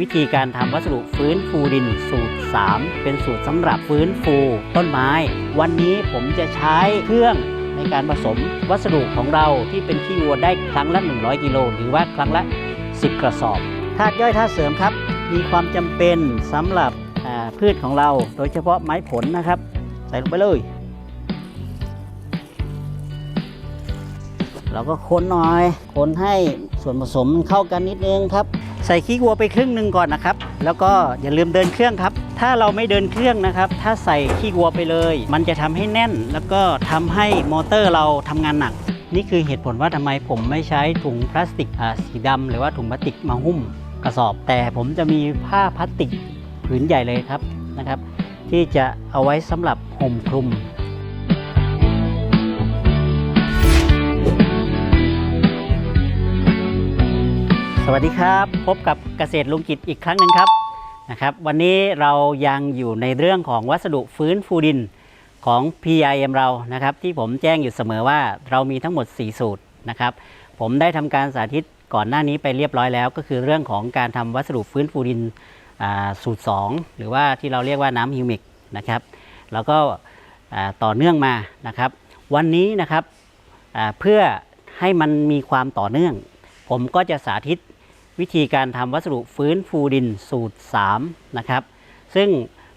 วิธีการทำวัสดุฟื้นฟูดินสูตร 3 เป็นสูตรสำหรับฟื้นฟูต้นไม้ วันนี้ผมจะใช้เครื่องในการผสมวัสดุของเราที่เป็นขี้วัวได้ครั้งละ 100 กิโลหรือว่าครั้งละ 10 กระสอบธาตุย่อยธาตุเสริมครับ มีความจำเป็นสำหรับพืชของเรา โดยเฉพาะไม้ผลนะครับ ใส่ลงไปเลย เราก็คนหน่อย คนให้ส่วนผสมเข้ากันนิดนึงครับ ใส่ขี้วัวไปครึ่งหนึ่งก่อนนะครับ แล้วก็อย่าลืมเดินเครื่องครับ ถ้าเราไม่เดินเครื่องนะครับ ถ้าใส่ขี้วัวไปเลย มันจะทำให้แน่น แล้วก็ทำให้มอเตอร์เราทำงานหนัก นี่คือเหตุผลว่าทำไมผมไม่ใช้ถุงพลาสติกสีดำหรือว่าถุงพลาสติกมาหุ้มกระสอบ แต่ผมจะมีผ้าพลาสติกผืนใหญ่เลยครับนะครับ ที่จะเอาไว้สำหรับห่มคลุม สวัสดีครับ พบกับเกษตรลุงกิจอีกครั้งหนึ่งครับนะครับวันนี้เรายังอยู่ในเรื่องของวัสดุฟื้นฟูดินของ PIM เรานะครับที่ผมแจ้งอยู่เสมอว่าเรามีทั้งหมด 4 สูตรนะครับผมได้ทำการสาธิตก่อนหน้านี้ไปเรียบร้อยแล้ว ก็คือเรื่องของการทำวัสดุฟื้นฟูดินอ่าสูตร 2 หรือว่าที่เราเรียกว่าน้ำฮิวมิกนะครับแล้วก็อ่าต่อเนื่องมานะครับ วันนี้นะครับอ่าเพื่อให้มันมีความต่อเนื่อง ผมก็จะสาธิต วิธีการทำวัสดุฟื้นฟูดินสูตร3นะครับซึ่ง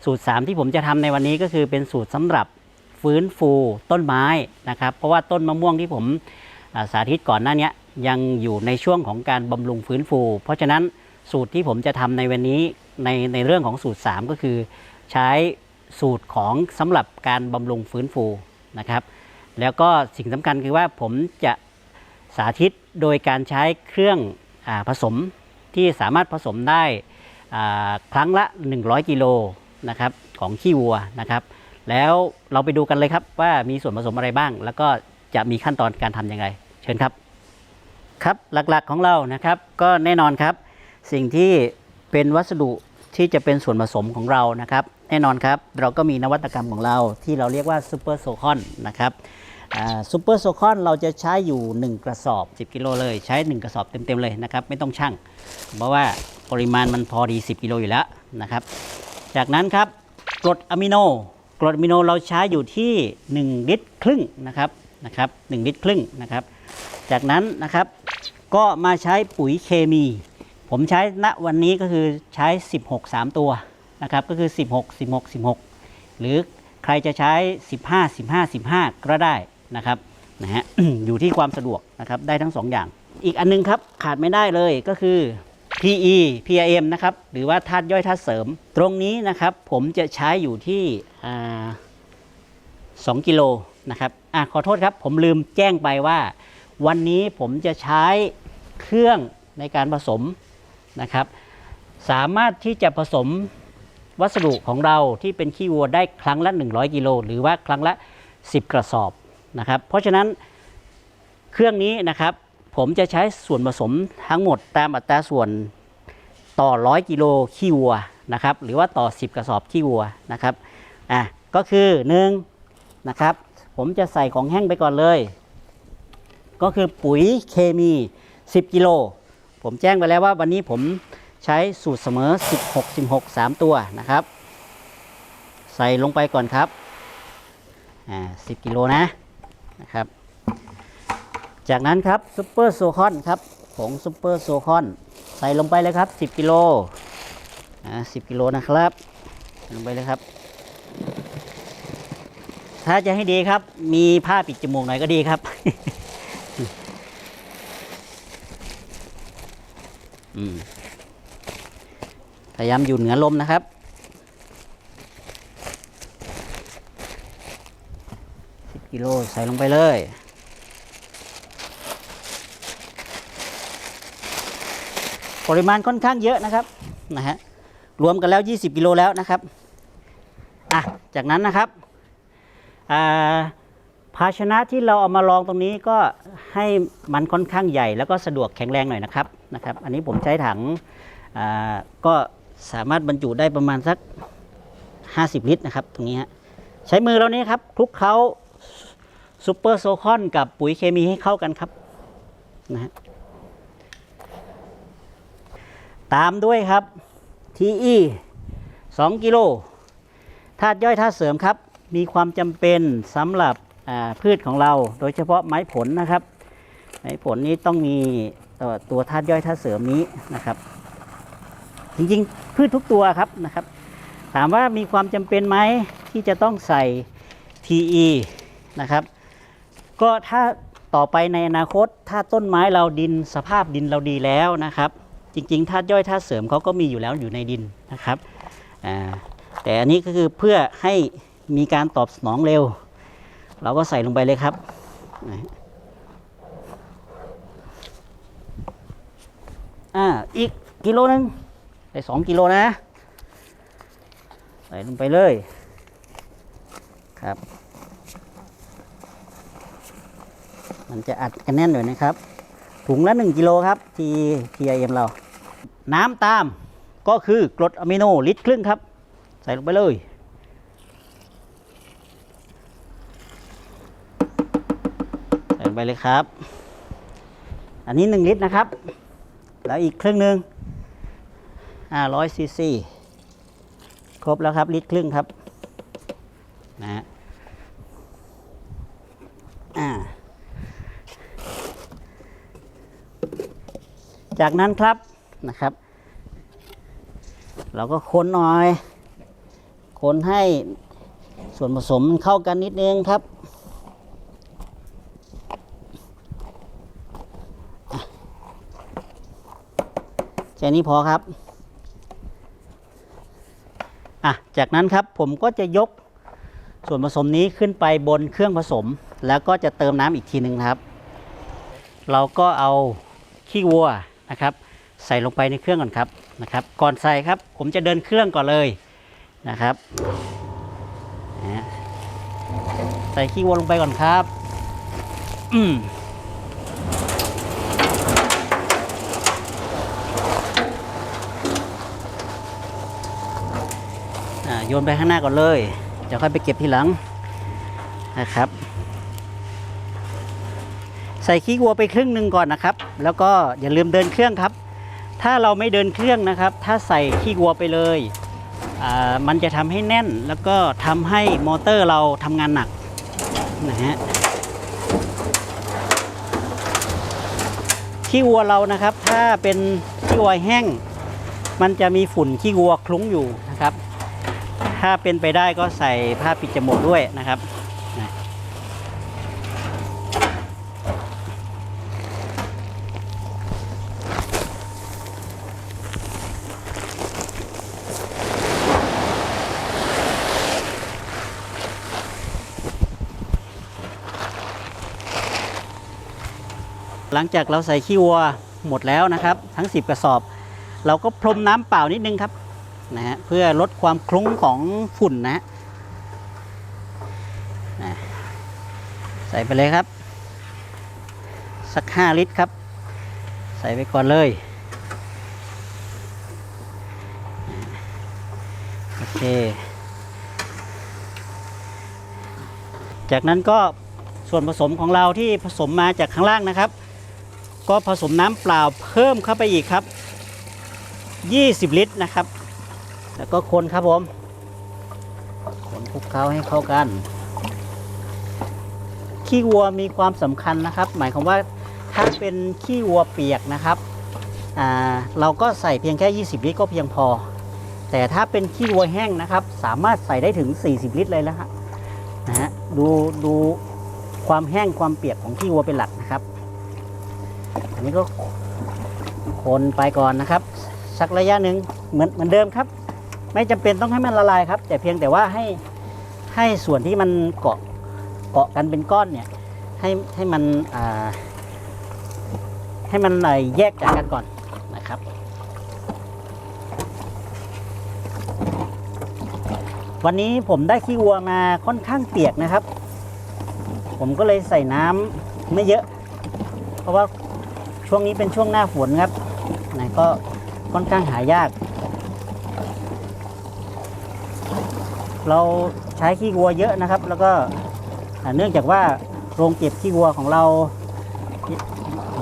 สูตร 3 ที่ผมจะทำในวันนี้ก็คือเป็นสูตรสำหรับฟื้นฟูต้นไม้นะครับ เพราะว่าต้นมะม่วงที่ผมสาธิตก่อนหน้านี้ยังอยู่ในช่วงของการบำรุงฟื้นฟู เพราะฉะนั้นสูตรที่ผมจะทำในวันนี้ในในเรื่องของสูตร 3 ก็คือใช้สูตรของสำหรับการบำรุงฟื้นฟูนะครับ แล้วก็สิ่งสำคัญคือว่าผมจะสาธิตโดยการใช้เครื่อง ผสมที่สามารถผสมได้อ่าครั้งละ 100 กิโลนะครับของขี้วัวนะครับ แล้วเราไปดูกันเลยครับว่ามีส่วนผสมอะไรบ้าง แล้วก็จะมีขั้นตอนการทำยังไง เชิญครับครับหลักๆของเรานะครับก็แน่นอนครับ สิ่งที่เป็นวัสดุที่จะเป็นส่วนผสมของเรานะครับ แน่นอนครับ เราก็มีนวัตกรรมของเราที่เราเรียกว่าซูเปอร์โซคอนนะครับ ซูเปอร์โซคอนเราจะใช้อยู่ 1 กระสอบ 10 กิโลเลย ใช้ 1 กระสอบเต็มๆเลยนะครับ ไม่ต้องชั่ง เพราะว่าปริมาณมันพอดี 10 กิโลอยู่แล้วนะครับ จากนั้นครับกรดอะมิโนกรดอะมิโนเราใช้อยู่ที่ 1 ลิตรครึ่งนะครับนะครับ1ลิตรครึ่งนะครับ จากนั้นนะครับก็มาใช้ปุ๋ยเคมี ผมใช้ณวันนี้ก็คือใช้ 16 3 ตัวนะครับก็คือ 16 16 16 หรือใครจะใช้ 15 15 15 ก็ได้ นะครับนะฮะอยู่ที่ความสะดวกนะครับได้ทั้ง2ออย่าง อีกอันนึงครับขาดไม่ได้เลยก็คือ PE PIM นะครับหรือว่าธาตุย่อยธาตุเสริม ตรงนี้นะครับผมจะใช้อยู่ที่สอ่า2กิโลนะครับอะขอโทษครับผมลืมแจ้งไปว่า วันนี้ผมจะใช้เครื่องในการผสมนะครับ สามารถที่จะผสมวัสดุของเราที่เป็นขี้วัวได้ครั้งละ 100 กิโลหรือว่าครั้งละ 10 กระสอบ นะครับ เพราะฉะนั้นเครื่องนี้นะครับ ผมจะใช้ส่วนผสมทั้งหมดตามอัตราส่วนต่อ 100 กิโลขี้วัวนะครับ หรือว่าต่อ 10 กระสอบขี้วัวนะครับอะก็คือ1นะครับ ผมจะใส่ของแห้งไปก่อนเลย ก็คือปุ๋ยเคมี 10 กิโล ผมแจ้งไปแล้วว่าวันนี้ผมใช้สูตรเสมอ 16 16 3 ตัวนะครับ ใส่ลงไปก่อนครับอ่า10 กิโลนะ นะครับ จากนั้นครับซุปเปอร์โซคอนครับผงซุปเปอร์โซคอนใส่ลงไปเลยครับ 10กิโลอ่า10กิโลนะครับ ลงไปเลยครับ ถ้าจะให้ดีครับ มีผ้าปิดจมูกหน่อยก็ดีครับพยายามอยู่เหนือลมนะครับ สิบ กิโลใส่ลงไปเลย ปริมาณค่อนข้างเยอะนะครับนะฮะรวมกันแล้ว 20 กิโลแล้วนะครับอะจากนั้นนะครับอ่าภาชนะที่เราเอามาลองตรงนี้ก็ให้มันค่อนข้างใหญ่แล้วก็สะดวกแข็งแรงหน่อยนะครับนะครับ อันนี้ผมใช้ถังอ่าก็สามารถบรรจุได้ประมาณสัก 50 ลิตรนะครับ ตรงนี้ฮะใช้มือเรานี้ครับคลุกเคล้า ซูเปอร์โซคอนกับปุ๋ยเคมีให้เข้ากันครับนะฮะตามด้วยครับ TE 2 กิโลธาตุย่อยธาตุเสริมครับ มีความจำเป็นสำหรับพืชของเรา โดยเฉพาะไม้ผลนะครับ ไม้ผลนี้ต้องมีตัวธาตุย่อยธาตุเสริมนี้นะครับ จริงๆ พืชทุกตัวครับนะครับ ถามว่ามีความจำเป็นไหมที่จะต้องใส่ TE นะครับ ก็ถ้าต่อไปในอนาคต ถ้าต้นไม้เราดินสภาพดินเราดีแล้วนะครับ จริงๆธาตุย่อยธาตุเสริมเขาก็มีอยู่แล้วอยู่ในดินนะครับแต่อันนี้ก็คือเพื่อให้มีการตอบสนองเร็ว เราก็ใส่ลงไปเลยครับอ่าอีกกิโลหนึงได้สองกิโลนะ ใส่ลงไปเลยครับ มันจะอัดกันแน่นหน่อยนะครับ ถุงละ 1 กิโลครับที่ TIM เรา น้ำตามก็คือกรดอะมิโนลิตรครึ่งครับ ใส่ลงไปเลยใส่ลงไปเลยครับ อันนี้ 1 ลิตรนะครับ แล้วอีกครึ่งหนึ่ง500ซีซีครบแล้วครับ ลิตรครึ่งครับนะฮะอ่า จากนั้นครับนะครับ เราก็คนหน่อย คนให้ส่วนผสมมันเข้ากันนิดนึงครับ แค่นี้พอครับอะจากนั้นครับผมก็จะยกส่วนผสมนี้ขึ้นไปบนเครื่องผสม แล้วก็จะเติมน้ำอีกทีหนึ่งครับ เราก็เอาขี้วัว นะครับ ใส่ลงไปในเครื่องก่อนครับนะครับ ก่อนใส่ครับ ผมจะเดินเครื่องก่อนเลยนะครับใส่ขี้วัวลงไปก่อนครับ อืมโยนไปข้างหน้าก่อนเลย เดี๋ยวค่อยไปเก็บทีหลังนะครับ ใส่ขี้วัวไปครึ่งหนึ่งก่อนนะครับ แล้วก็อย่าลืมเดินเครื่องครับ ถ้าเราไม่เดินเครื่องนะครับ ถ้าใส่ขี้วัวไปเลยมันจะทำให้แน่นแล้วก็ทำให้มอเตอร์เราทำงานหนักนะฮะขี้วัวเรานะครับ ถ้าเป็นขี้วัวแห้ง มันจะมีฝุ่นขี้วัวคลุ้งอยู่นะครับ ถ้าเป็นไปได้ก็ใส่ผ้าปิดจมูกด้วยนะครับ หลังจากเราใส่ขี้วัวหมดแล้วนะครับ ทั้ง 10 กระสอบ เราก็พรมน้ำเปล่านิดนึงครับนะฮะเพื่อลดความคลุ้งของฝุ่นนะฮะนะใส่ไปเลยครับ สัก 5 ลิตรครับ ใส่ไปก่อนเลยโอเค จากนั้นก็ส่วนผสมของเราที่ผสมมาจากข้างล่างนะครับ ก็ผสมน้ำเปล่าเพิ่มเข้าไปอีกครับ 20 ลิตรนะครับ แล้วก็คนครับผม คนคลุกเคล้าให้เข้ากัน ขี้วัวมีความสำคัญนะครับ หมายความว่าถ้าเป็นขี้วัวเปียกนะครับเราก็ใส่เพียงแค่ 20 ลิตรก็เพียงพอ แต่ถ้าเป็นขี้วัวแห้งนะครับ สามารถใส่ได้ถึง 40 ลิตรเลยแล้วฮะนะฮะดูดูความแห้งความเปียกของขี้วัวเป็นหลักนะครับ นี้ก็คนไปก่อนนะครับ สักระยะหนึ่งเหมือนเหมือนเดิมครับ ไม่จำเป็นต้องให้มันละลายครับ แต่เพียงแต่ว่าให้ให้ส่วนที่มันเกาะเกาะกันเป็นก้อนเนี่ยให้ให้มันอ่าให้มันไหลแยกจากกันก่อนนะครับ วันนี้ผมได้ขี้วัวมาค่อนข้างเปียกนะครับ ผมก็เลยใส่น้ำไม่เยอะ เพราะว่า ช่วงนี้เป็นช่วงหน้าฝนครับไหนก็ค่อนข้างหายาก เราใช้ขี้วัวเยอะนะครับ แล้วก็เนื่องจากว่าโรงเก็บขี้วัวของเรา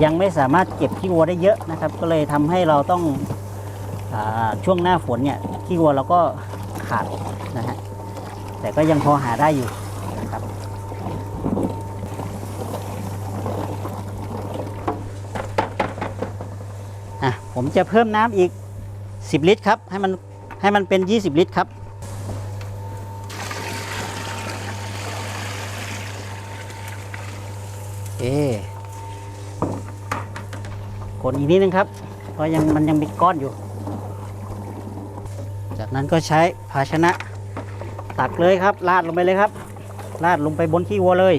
ยังไม่สามารถเก็บขี้วัวได้เยอะนะครับ ก็เลยทำให้เราต้องอช่วงหน้าฝนเนี่ยขี้วัวเราก็ขาดนะฮะแต่ก็ยังพอหาได้อยู่นะครับ ผมจะเพิ่มน้ำอีก 10 ลิตรครับ ให้มันให้มันเป็น 20 ลิตรครับโอเคนอีกนิดนึงครับ เพราะยังมันยังมีก้อนอยู่ จากนั้นก็ใช้ภาชนะ ตักเลยครับราดลงไปเลยครับราดลงไปบนขี้วัวเลย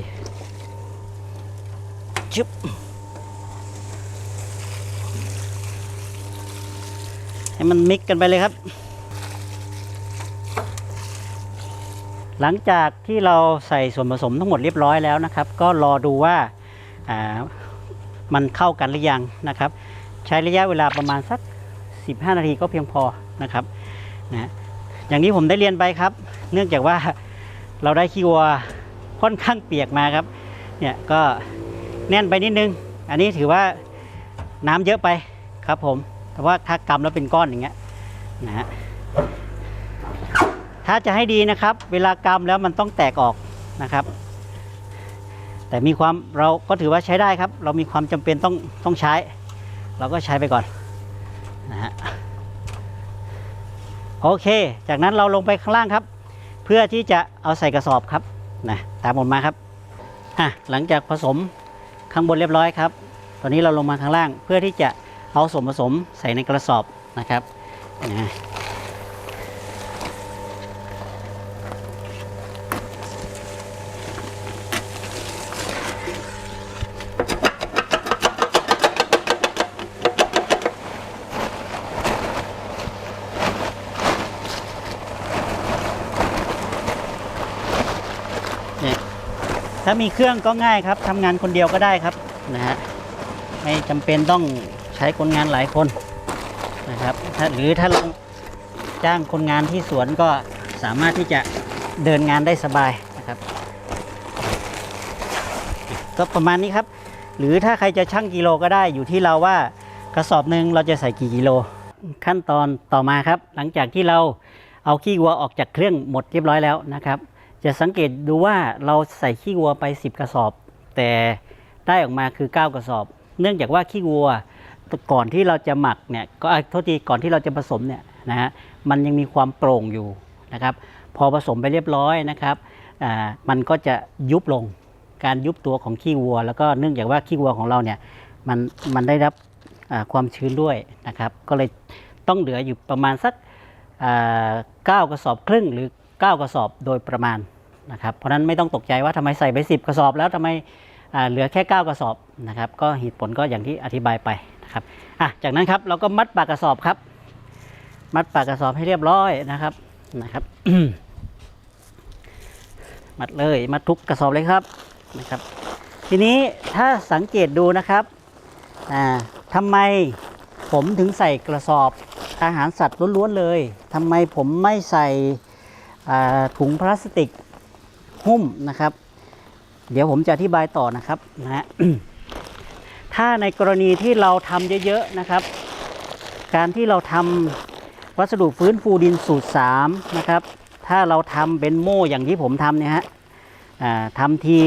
ชึบ ให้มันมิกกันไปเลยครับ หลังจากที่เราใส่ส่วนผสมทั้งหมดเรียบร้อยแล้วนะครับ ก็รอดูว่าามันเข้ากันหรือยังนะครับ ใช้ระยะเวลาประมาณสัก 15 นาทีก็เพียงพอนะครับนะอย่างนี้ผมได้เรียนไปครับ เนื่องจากว่าเราได้ขี้วัวค่อนข้างเปียกมาครับเนี่ยก็แน่นไปนิดนึง อันนี้ถือว่าน้ำเยอะไปครับผม แต่ว่าถ้ากำแล้วเป็นก้อนอย่างเงี้ยนะฮะถ้าจะให้ดีนะครับ เวลากำแล้วมันต้องแตกออกนะครับ แต่มีความเราก็ถือว่าใช้ได้ครับ เรามีความจำเป็นต้องต้องใช้ เราก็ใช้ไปก่อนนะฮะโอเค จากนั้นเราลงไปข้างล่างครับ เพื่อที่จะเอาใส่กระสอบครับนะตามผมมาครับอะหลังจากผสมข้างบนเรียบร้อยครับ ตอนนี้เราลงมาข้างล่างเพื่อที่จะ เอาส่วนผสมใส่ในกระสอบนะครับนะถ้ามีเครื่องก็ง่ายครับทำงานคนเดียวก็ได้ครับนะฮะไม่จำเป็นต้อง ใช้คนงานหลายคนนะครับหรือถ้าเราจ้างคนงานที่สวนก็สามารถที่จะเดินงานได้สบายนะครับ ก็ประมาณนี้ครับ หรือถ้าใครจะชั่งกิโลก็ได้อยู่ที่เราว่ากระสอบหนึ่งเราจะใส่กี่กิโล ขั้นตอนต่อมาครับ หลังจากที่เราเอาขี้วัวออกจากเครื่องหมดเรียบร้อยแล้วนะครับ จะสังเกตดูว่าเราใส่ขี้วัวไป 10 กระสอบ แต่ได้ออกมาคือ 9 กระสอบ เนื่องจากว่าขี้วัว ก่อนที่เราจะหมักเนี่ยก็อะโทษทีก่อนที่เราจะผสมเนี่ยนะฮะมันยังมีความโปร่งอยู่นะครับพอผสมไปเรียบร้อยนะครับมันก็จะยุบลงการยุบตัวของขี้วัว แล้วก็เนื่องจากว่าขี้วัวของเราเนี่ยมันมันได้รับความชื้นด้วยนะครับ ก็เลยต้องเหลืออยู่ประมาณสักเก้ากระสอบครึ่งหรือ 9 กระสอบโดยประมาณนะครับเพราะนั้นไม่ต้องตกใจว่าทำไมใส่ไป 10 กระสอบแล้วทำไมเหลือแค่ 9 กระสอบนะครับ ก็เหตุผลก็อย่างที่อธิบายไป นะครับอะจากนั้นครับเราก็มัดปากกระสอบครับ มัดปากกระสอบให้เรียบร้อยนะครับนะครับ มัดเลยมัดทุกกระสอบเลยครับนะครับ ทีนี้ถ้าสังเกตดูนะครับอ่าทำไมผมถึงใส่กระสอบอาหารสัตว์ล้วนๆเลยทำไมผมไม่ใส่ถุงพลาสติกหุ้มนะครับ เดี๋ยวผมจะอธิบายต่อนะครับนะฮะ ถ้าในกรณีที่เราทำเยอะๆนะครับ การที่เราทำวัสดุฟื้นฟูดินสูตร3นะครับ ถ้าเราทำเป็นโม่อย่างที่ผมทำเนี่ยฮะทำที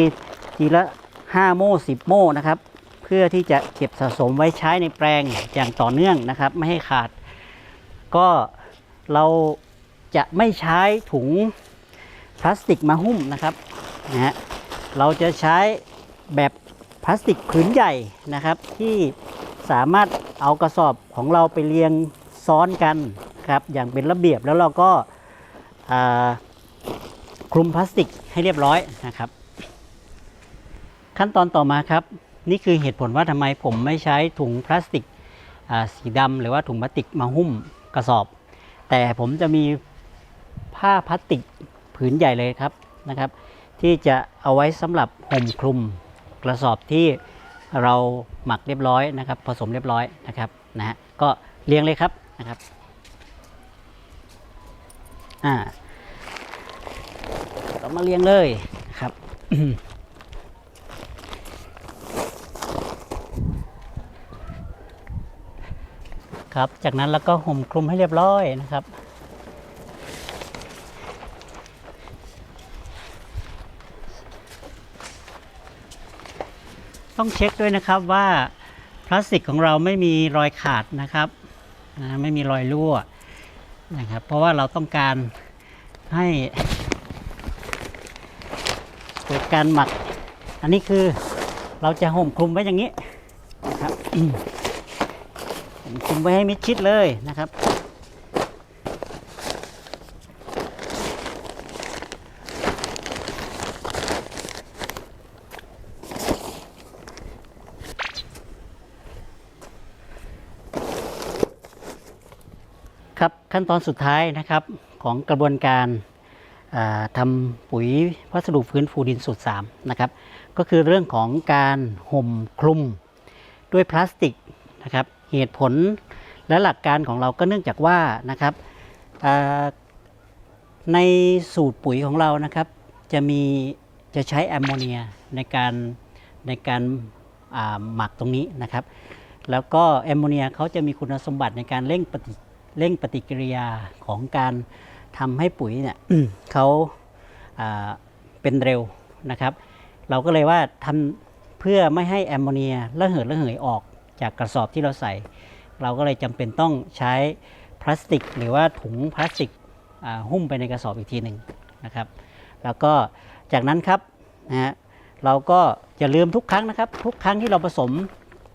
ทีละ 5 โม่10 โม่นะครับ เพื่อที่จะเก็บสะสมไว้ใช้ในแปลงอย่างต่อเนื่องนะครับ ไม่ให้ขาด ก็เราจะไม่ใช้ถุงพลาสติกมาหุ้มนะครับนะฮะเราจะใช้แบบ พลาสติกผืนใหญ่นะครับ ที่สามารถเอากระสอบของเราไปเรียงซ้อนกันครับอย่างเป็นระเบียบแล้วเราก็คลุมพลาสติกให้เรียบร้อยนะครับ ขั้นตอนต่อมาครับ นี่คือเหตุผลว่าทำไมผมไม่ใช้ถุงพลาสติกสีดำหรือว่าถุงพลาสติกมาหุ้มกระสอบ แต่ผมจะมีผ้าพลาสติกผืนใหญ่เลยครับนะครับ ที่จะเอาไว้สำหรับห่มคลุม ระสอบที่เราหมักเรียบร้อยนะครับ ผสมเรียบร้อยนะครับนะฮะก็เรียงเลยครับนะครับอ่าเรามาเรียงเลยครับครับ จากนั้นแล้วก็ห่มคลุมให้เรียบร้อยนะครับ ต้องเช็คด้วยนะครับว่าพลาสติกของเราไม่มีรอยขาดนะครับนะไม่มีรอยรั่วนะครับ เพราะว่าเราต้องการให้เกิดการหมัก อันนี้คือเราจะห่มคลุมไว้อย่างนี้นะครับห่มคลุมไว้ให้มิดชิดเลยนะครับ ขั้นตอนสุดท้ายนะครับของกระบวนการาทำปุ๋ยวัสดุฟื้นฟูดินสูตร3นะครับก็คือเรื่องของการห่มคลุมด้วยพลาสติกนะครับเหตุผลและหลักการของเราก็เนื่องจากว่านะครับในสูตรปุ๋ยของเรานะครับจะมีจะใช้แอมโมเนียในการในการหมักตรงนี้นะครับ แล้วก็แอมโมเนียเขาจะมีคุณสมบัติในการเร่งปฏิ เร่งปฏิกิริยาของการทำให้ปุ๋ยเนี่ยเขาอ่าเป็นเร็วนะครับ เราก็เลยว่าทำเพื่อไม่ให้แอมโมเนียระเหยระเหยออกจากกระสอบที่เราใส่ เราก็เลยจำเป็นต้องใช้พลาสติก หรือว่าถุงพลาสติกหุ้มไปในกระสอบอีกทีหนึ่งนะครับ แล้วก็จากนั้นครับนะฮะเราก็อย่าลืมทุกครั้งนะครับ ทุกครั้งที่เราผสม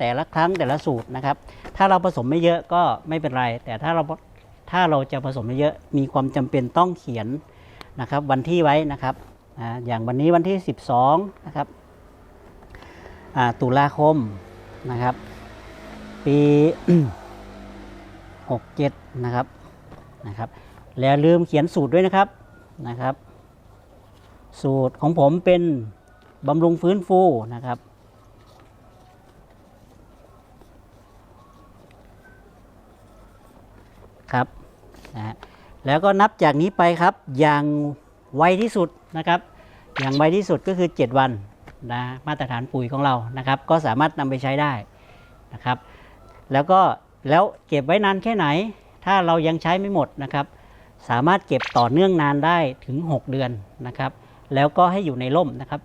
แต่ละครั้งแต่ละสูตรนะครับ ถ้าเราผสมไม่เยอะก็ไม่เป็นไร แต่ถ้าเราถ้าเราจะผสมไม่เยอะมีความจำเป็นต้องเขียนนะครับ วันที่ไว้นะครับอย่างวันนี้วันที่ 12 นะครับตุลาคมนะครับ ปี 67 นะครับนะครับ แล้วลืมเขียนสูตรด้วยนะครับนะครับ สูตรของผมเป็นบำรุงฟื้นฟูนะครับ ครับนะแล้วก็นับจากนี้ไปครับ อย่างไวที่สุดนะครับ อย่างไวที่สุดก็คือ 7 วันนะมาตรฐานปุ๋ยของเรานะครับ ก็สามารถนำไปใช้ได้นะครับ แล้วก็แล้วเก็บไว้นานแค่ไหน ถ้าเรายังใช้ไม่หมดนะครับ สามารถเก็บต่อเนื่องนานได้ถึง 6 เดือนนะครับ แล้วก็ให้อยู่ในร่มนะครับ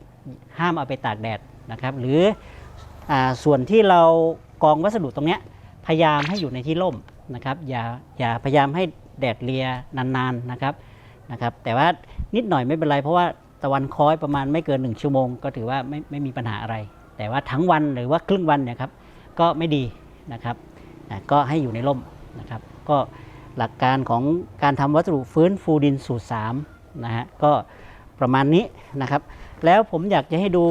ห้ามเอาไปตากแดดนะครับ หรืออส่วนที่เรากองวัสดุตรงนี้พยายามให้อยู่ในที่ร่ม นะครับอย่าอย่าพยายามให้แดดเลียนานๆนะครับนะครับ แต่ว่านิดหน่อยไม่เป็นไร เพราะว่าตะวันคล้อยประมาณไม่เกิน 1 ชั่วโมง ก็ถือว่าไม่ไม่มีปัญหาอะไร แต่ว่าทั้งวันหรือว่าครึ่งวันเนี่ยครับก็ไม่ดีนะครับอะก็ให้อยู่ในร่มนะครับ ก็หลักการของการทำวัสดุฟื้นฟูดินสูตร3นะฮะก็ประมาณนี้นะครับ แล้วผมอยากจะให้ดู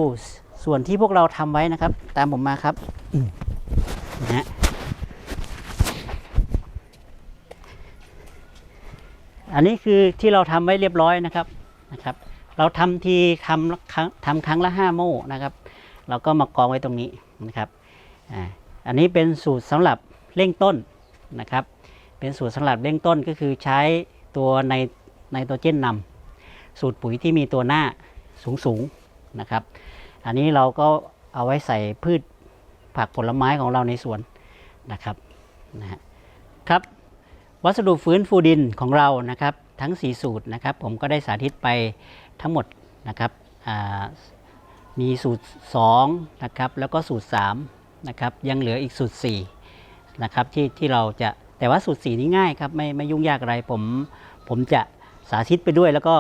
ส่วนที่พวกเราทำไว้นะครับ ตามผมมาครับอืมนะฮะ อันนี้คือที่เราทำไว้เรียบร้อยนะครับนะครับ เราทำทีทำครั้งทำครั้งละ5โม่นะครับ เราก็มากองไว้ตรงนี้นะครับอ่าอันนี้เป็นสูตรสำหรับเร่งต้นนะครับ เป็นสูตรสำหรับเร่งต้นก็คือใช้ตัวในไนโตรเจนนำสูตรปุ๋ยที่มีตัวหน้าสูงสูงนะครับ อันนี้เราก็เอาไว้ใส่พืชผักผลไม้ของเราในสวนนะครับนะฮะครับ วัสดุฟื้นฟูดินของเรานะครับทั้ง 4 สูตรนะครับ ผมก็ได้สาธิตไปทั้งหมดนะครับมีสูตร2นะครับแล้วก็สูตร3นะครับยังเหลืออีกสูตร4นะครับที่ที่เราจะแต่ว่าสูตร 4 นี้ง่ายครับไม่ไม่ยุ่งยากอะไรผมผมจะสาธิตไปด้วยแล้วก็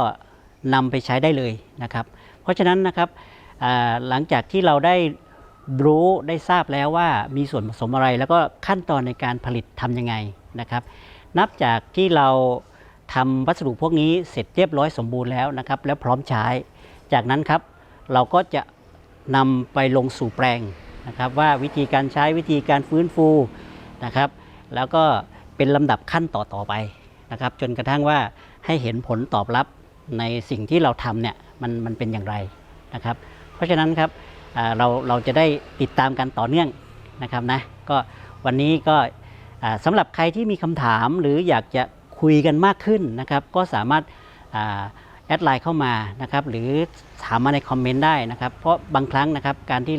นำไปใช้ได้เลยนะครับ เพราะฉะนั้นนะครับหลังจากที่เราได้รู้ได้ทราบแล้วว่ามีส่วนผสมอะไร แล้วก็ขั้นตอนในการผลิตทำยังไงนะครับ นับจากที่เราทำวัสดุพวกนี้เสร็จเรียบร้อยสมบูรณ์แล้วนะครับ แล้วพร้อมใช้ จากนั้นครับเราก็จะนำไปลงสู่แปลงนะครับ ว่าวิธีการใช้วิธีการฟื้นฟูนะครับ แล้วก็เป็นลำดับขั้นต่อต่อไปนะครับ จนกระทั่งว่าให้เห็นผลตอบรับในสิ่งที่เราทำเนี่ยมันมันเป็นอย่างไรนะครับ เพราะฉะนั้นครับเราเราจะได้ติดตามกันต่อเนื่องนะครับนะก็วันนี้ก็ สำหรับใครที่มีคำถามหรืออยากจะคุยกันมากขึ้นนะครับ ก็สามารถอแอดไลน์เข้ามานะครับ หรือถามมาในคอมเมนต์ได้นะครับ เพราะบางครั้งนะครับการที่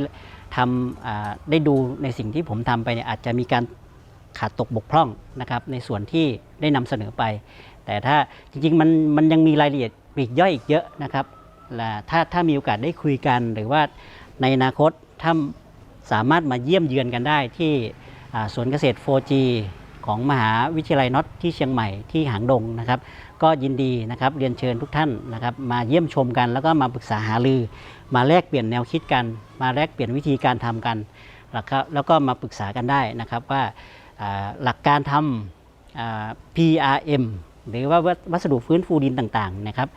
ทำได้ดูในสิ่งที่ผมทำไปเนี่ยอาจจะมีการขาดตกบกพร่องนะครับ ในส่วนที่ได้นำเสนอไป แต่ถ้าจริงๆมันมันยังมีรายละเอียดปลีกย่อยอีกเยอะนะครับและถ้าถ้ามีโอกาสได้คุยกันหรือว่าในอนาคตถ้าสามารถมาเยี่ยมเยือนกันได้ที่ สวนเกษตร 4G ของมหาวิทยาลัยน็อตที่เชียงใหม่ที่หางดงนะครับ ก็ยินดีนะครับเรียนเชิญทุกท่านนะครับ มาเยี่ยมชมกันแล้วก็มาปรึกษาหารือ มาแลกเปลี่ยนแนวคิดกัน มาแลกเปลี่ยนวิธีการทำกันแล้วก็แล้วก็มาปรึกษากันได้นะครับว่าหลักการทำ PRM หรือว่าวัสดุฟื้นฟูดินต่างๆนะครับ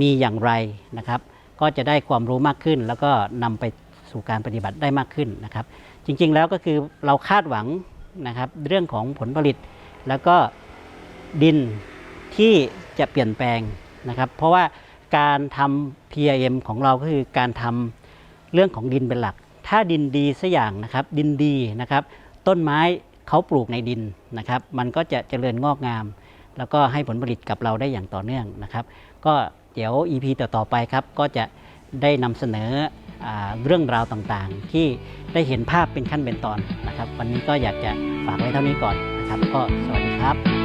มีอย่างไรนะครับ ก็จะได้ความรู้มากขึ้น แล้วก็นำไปสู่การปฏิบัติได้มากขึ้นนะครับ จริงๆแล้วก็คือเราคาดหวังนะครับเรื่องของผลผลิต แล้วก็ดินที่จะเปลี่ยนแปลงนะครับ เพราะว่าการทำ PIM ของเราก็คือการทำเรื่องของดินเป็นหลัก ถ้าดินดีสักอย่างนะครับ ดินดีนะครับ ต้นไม้เขาปลูกในดินนะครับ มันก็จะเจริญงอกงาม แล้วก็ให้ผลผลิตกับเราได้อย่างต่อเนื่องนะครับ ก็เดี๋ยว EP ต่อๆไปครับก็จะ ได้นำเสนอเรื่องราวต่างๆ ที่ได้เห็นภาพเป็นขั้นเป็นตอนนะครับ วันนี้ก็อยากจะฝากไว้เท่านี้ก่อนนะครับ ก็สวัสดีครับ